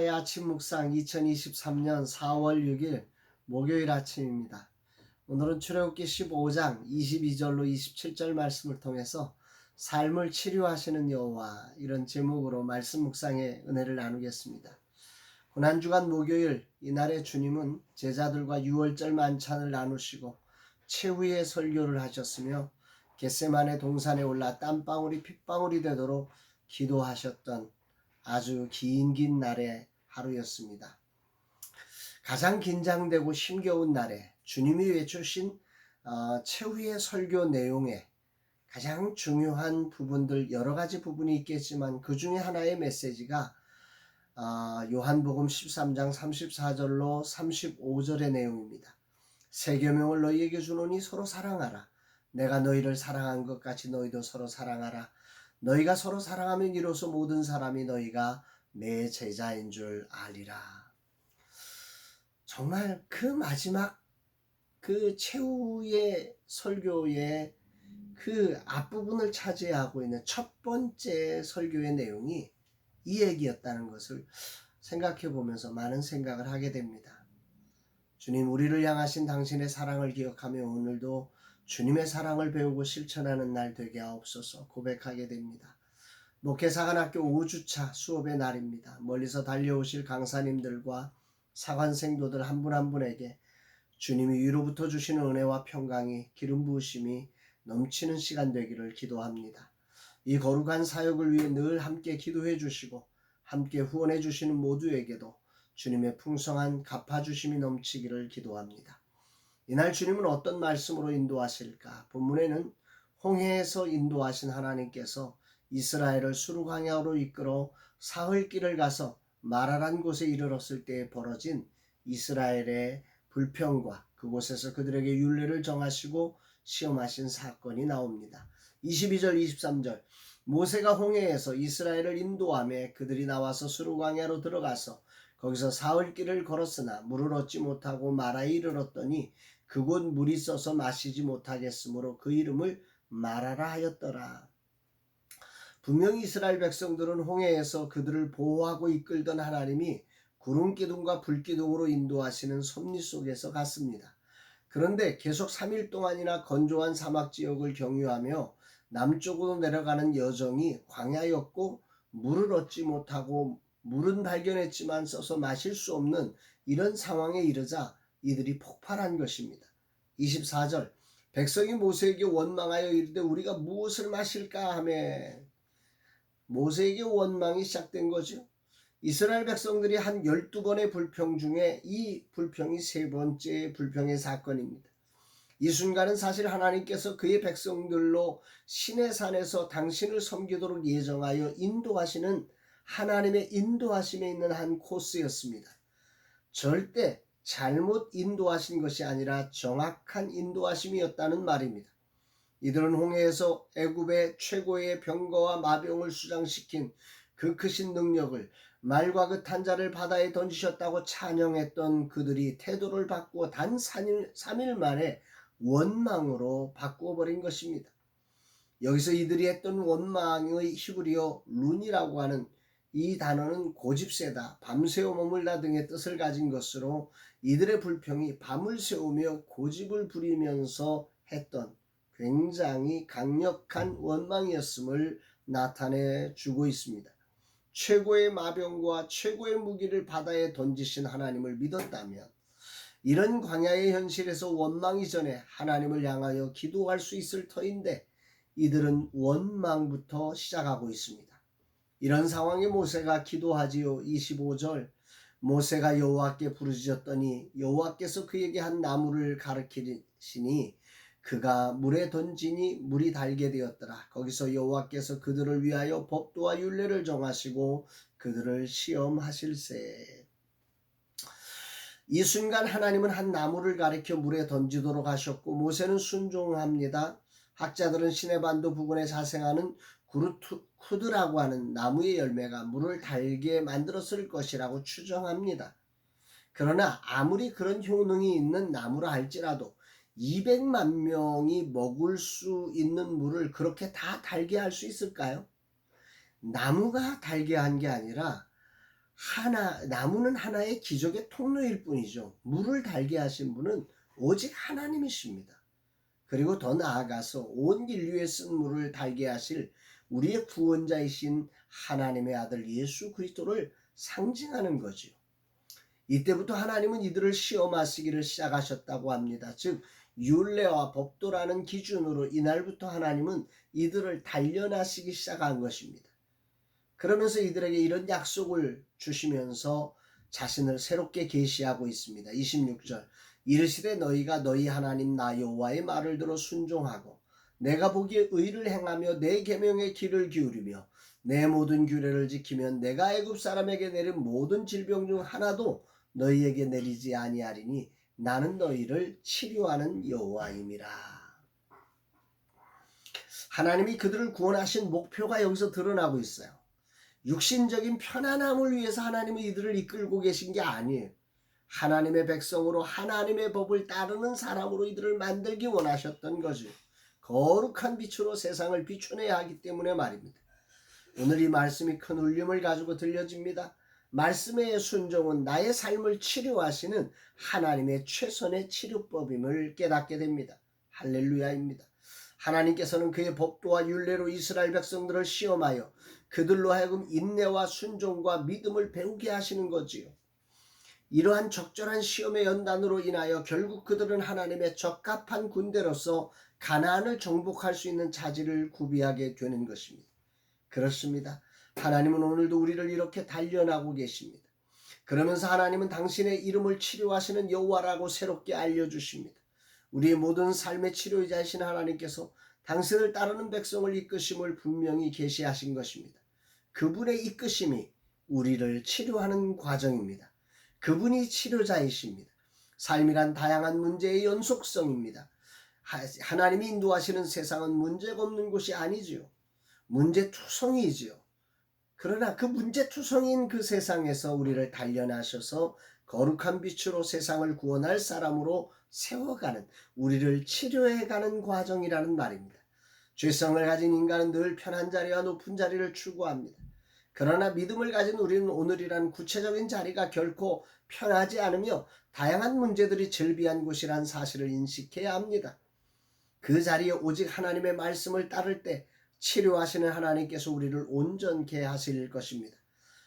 의 아침 묵상 2023년 4월 6일 목요일 아침입니다. 오늘은 출애굽기 15장 22절로 27절 말씀을 통해서 삶을 치료하시는 여호와 이런 제목으로 말씀 묵상의 은혜를 나누겠습니다. 고난 주간 목요일 이날의 주님은 제자들과 6월절 만찬을 나누시고 최후의 설교를 하셨으며 겟세만의 동산에 올라 땀방울이 핏방울이 되도록 기도하셨던 아주 긴 긴 날의 하루였습니다. 가장 긴장되고 힘겨운 날에 주님이 외쳐신 어, 최후의 설교 내용에 가장 중요한 부분들 여러 가지 부분이 있겠지만 그 중에 하나의 메시지가 어, 요한복음 13장 34절로 35절의 내용입니다. 새 계명을 너희에게 주노니 서로 사랑하라. 내가 너희를 사랑한 것 같이 너희도 서로 사랑하라. 너희가 서로 사랑하면 이로써 모든 사람이 너희가 내 제자인 줄 알리라. 정말 그 마지막 그 최후의 설교의 그 앞부분을 차지하고 있는 첫 번째 설교의 내용이 이 얘기였다는 것을 생각해 보면서 많은 생각을 하게 됩니다. 주님, 우리를 향하신 당신의 사랑을 기억하며 오늘도 주님의 사랑을 배우고 실천하는 날 되게 하옵소서 고백하게 됩니다. 목회사관학교 5주차 수업의 날입니다. 멀리서 달려오실 강사님들과 사관생도들 한 분 한 분에게 주님이 위로부터 주시는 은혜와 평강이 기름 부으심이 넘치는 시간 되기를 기도합니다. 이 거룩한 사역을 위해 늘 함께 기도해 주시고 함께 후원해 주시는 모두에게도 주님의 풍성한 갚아주심이 넘치기를 기도합니다. 이날 주님은 어떤 말씀으로 인도하실까? 본문에는 홍해에서 인도하신 하나님께서 이스라엘을 수르광야로 이끌어 사흘 길을 가서 마라란 곳에 이르렀을 때 벌어진 이스라엘의 불평과 그곳에서 그들에게 윤례를 정하시고 시험하신 사건이 나옵니다. 22절 23절 모세가 홍해에서 이스라엘을 인도함에 그들이 나와서 수르광야로 들어가서 거기서 사흘 길을 걸었으나 물을 얻지 못하고 마라에 이르렀더니 그곳 물이 써서 마시지 못하겠으므로 그 이름을 마라라 하였더라. 분명히 이스라엘 백성들은 홍해에서 그들을 보호하고 이끌던 하나님이 구름 기둥과 불 기둥으로 인도하시는 섭리 속에서 갔습니다. 그런데 계속 3일 동안이나 건조한 사막 지역을 경유하며 남쪽으로 내려가는 여정이 광야였고 물을 얻지 못하고 물은 발견했지만 써서 마실 수 없는 이런 상황에 이르자 이들이 폭발한 것입니다. 24절 백성이 모세에게 원망하여 이르되 우리가 무엇을 마실까 하매 모세에게 원망이 시작된 거죠. 이스라엘 백성들이 한 12번의 불평 중에 이 불평이 세 번째 불평의 사건입니다. 이 순간은 사실 하나님께서 그의 백성들로 신의 산에서 당신을 섬기도록 예정하여 인도하시는 하나님의 인도하심에 있는 한 코스였습니다. 절대 잘못 인도하신 것이 아니라 정확한 인도하심이었다는 말입니다. 이들은 홍해에서 애굽의 최고의 병거와 마병을 수장시킨 그 크신 능력을 말과 그 탄자를 바다에 던지셨다고 찬양했던 그들이 태도를 바꾸어 단 3일, 3일 만에 원망으로 바꾸어 버린 것입니다. 여기서 이들이 했던 원망의 히브리어 룬이라고 하는 이 단어는 고집세다, 밤새워 머물다 등의 뜻을 가진 것으로 이들의 불평이 밤을 새우며 고집을 부리면서 했던 굉장히 강력한 원망이었음을 나타내 주고 있습니다. 최고의 마병과 최고의 무기를 바다에 던지신 하나님을 믿었다면 이런 광야의 현실에서 원망이 전에 하나님을 향하여 기도할 수 있을 터인데 이들은 원망부터 시작하고 있습니다. 이런 상황에 모세가 기도하지요. 25절 모세가 여호와께 부르짖었더니 여호와께서 그에게 한 나무를 가르치시니 그가 물에 던지니 물이 달게 되었더라. 거기서 여호와께서 그들을 위하여 법도와 율례를 정하시고 그들을 시험하실세. 이 순간 하나님은 한 나무를 가리켜 물에 던지도록 하셨고 모세는 순종합니다. 학자들은 시내반도 부근에 자생하는 구르쿠드라고 하는 나무의 열매가 물을 달게 만들었을 것이라고 추정합니다. 그러나 아무리 그런 효능이 있는 나무라 할지라도 200만 명이 먹을 수 있는 물을 그렇게 다 달게 할 수 있을까요? 나무가 달게 한 게 아니라 하나 나무는 하나의 기적의 통로일 뿐이죠. 물을 달게 하신 분은 오직 하나님이십니다. 그리고 더 나아가서 온 인류에 쓴 물을 달게 하실 우리의 구원자이신 하나님의 아들 예수 그리스도를 상징하는 거지요. 이때부터 하나님은 이들을 시험하시기를 시작하셨다고 합니다. 즉 율례와 법도라는 기준으로 이날부터 하나님은 이들을 단련하시기 시작한 것입니다. 그러면서 이들에게 이런 약속을 주시면서 자신을 새롭게 계시하고 있습니다. 26절 이르시되 너희가 너희 하나님 나 여호와의 말을 들어 순종하고 내가 보기에 의를 행하며 내 계명의 길을 기울이며 내 모든 규례를 지키면 내가 애굽 사람에게 내린 모든 질병 중 하나도 너희에게 내리지 아니하리니 나는 너희를 치료하는 여호와임이라. 하나님이 그들을 구원하신 목표가 여기서 드러나고 있어요. 육신적인 편안함을 위해서 하나님은 이들을 이끌고 계신 게 아니에요. 하나님의 백성으로 하나님의 법을 따르는 사람으로 이들을 만들기 원하셨던 거죠. 거룩한 빛으로 세상을 비춰내야 하기 때문에 말입니다. 오늘 이 말씀이 큰 울림을 가지고 들려집니다. 말씀의 순종은 나의 삶을 치료하시는 하나님의 최선의 치료법임을 깨닫게 됩니다. 할렐루야입니다. 하나님께서는 그의 법도와 율례로 이스라엘 백성들을 시험하여 그들로 하여금 인내와 순종과 믿음을 배우게 하시는 거지요. 이러한 적절한 시험의 연단으로 인하여 결국 그들은 하나님의 적합한 군대로서 가나안을 정복할 수 있는 자질을 구비하게 되는 것입니다. 그렇습니다. 하나님은 오늘도 우리를 이렇게 단련하고 계십니다. 그러면서 하나님은 당신의 이름을 치료하시는 여호와라고 새롭게 알려주십니다. 우리의 모든 삶의 치료이자이신 하나님께서 당신을 따르는 백성을 이끄심을 분명히 계시하신 것입니다. 그분의 이끄심이 우리를 치료하는 과정입니다. 그분이 치료자이십니다. 삶이란 다양한 문제의 연속성입니다. 하나님이 인도하시는 세상은 문제가 없는 곳이 아니지요. 문제투성이지요. 그러나 그 문제투성인 그 세상에서 우리를 단련하셔서 거룩한 빛으로 세상을 구원할 사람으로 세워가는 우리를 치료해가는 과정이라는 말입니다. 죄성을 가진 인간은 늘 편한 자리와 높은 자리를 추구합니다. 그러나 믿음을 가진 우리는 오늘이란 구체적인 자리가 결코 편하지 않으며 다양한 문제들이 절비한 곳이란 사실을 인식해야 합니다. 그 자리에 오직 하나님의 말씀을 따를 때 치료하시는 하나님께서 우리를 온전케 하실 것입니다.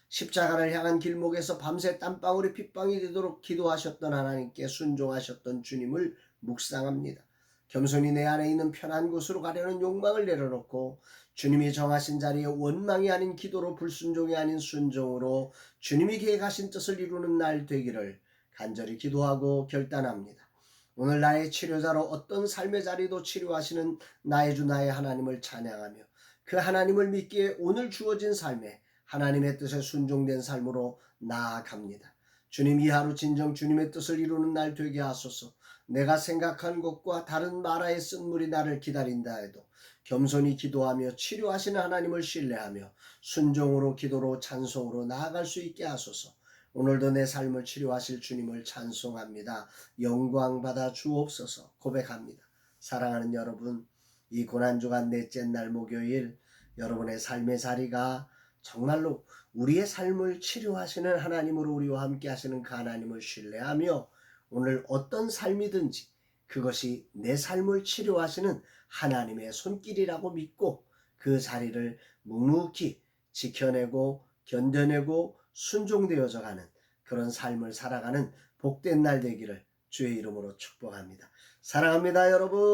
십자가를 향한 길목에서 밤새 땀방울이 핏방이 되도록 기도하셨던 하나님께 순종하셨던 주님을 묵상합니다. 겸손히 내 안에 있는 편한 곳으로 가려는 욕망을 내려놓고 주님이 정하신 자리에 원망이 아닌 기도로 불순종이 아닌 순종으로 주님이 계획하신 뜻을 이루는 날 되기를 간절히 기도하고 결단합니다. 오늘 나의 치료자로 어떤 삶의 자리도 치료하시는 나의 주 나의 하나님을 찬양하며 그 하나님을 믿기에 오늘 주어진 삶에 하나님의 뜻에 순종된 삶으로 나아갑니다. 주님 이 하루 진정 주님의 뜻을 이루는 날 되게 하소서. 내가 생각한 것과 다른 나라의 쓴물이 나를 기다린다 해도 겸손히 기도하며 치료하시는 하나님을 신뢰하며 순종으로 기도로 찬송으로 나아갈 수 있게 하소서. 오늘도 내 삶을 치료하실 주님을 찬송합니다. 영광 받아 주옵소서 고백합니다. 사랑하는 여러분, 이 고난주간 넷째 날 목요일 여러분의 삶의 자리가 정말로 우리의 삶을 치료하시는 하나님으로 우리와 함께 하시는 그 하나님을 신뢰하며 오늘 어떤 삶이든지 그것이 내 삶을 치료하시는 하나님의 손길이라고 믿고 그 자리를 묵묵히 지켜내고 견뎌내고 순종되어져 가는 그런 삶을 살아가는 복된 날 되기를 주의 이름으로 축복합니다. 사랑합니다, 여러분.